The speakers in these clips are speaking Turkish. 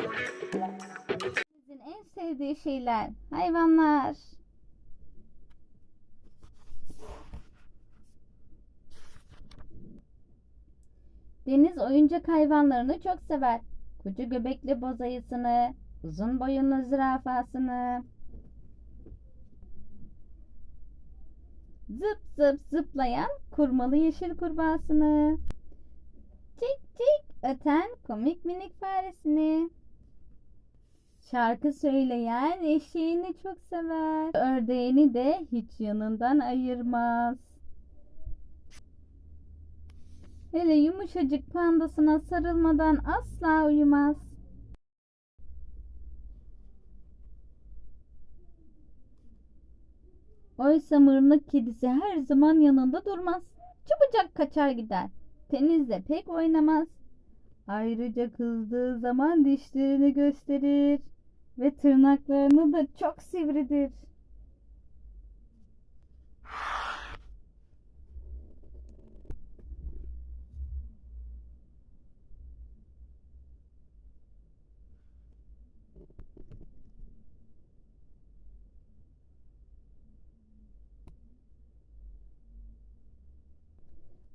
Sizin en sevdiği şeyler hayvanlar. Deniz oyuncak hayvanlarını çok sever. Koca göbekli boz ayısını, uzun boyunlu zürafasını. Zıp zıp zıplayan kurmalı yeşil kurbağasını. Tik tik öten komik minik faresini. Şarkı söyleyen eşeğini çok sever. Ördeğini de hiç yanından ayırmaz. Hele yumuşacık pandasına sarılmadan asla uyumaz. Oysa mırnık kedisi her zaman yanında durmaz. Çabucak kaçar gider. Denizde pek oynamaz. Ayrıca kızdığı zaman dişlerini gösterir ve tırnaklarını da çok sivridir.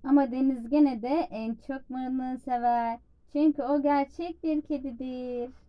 Ama Deniz gene de en çok mırnağı sever. Çünkü o gerçek bir kedidir.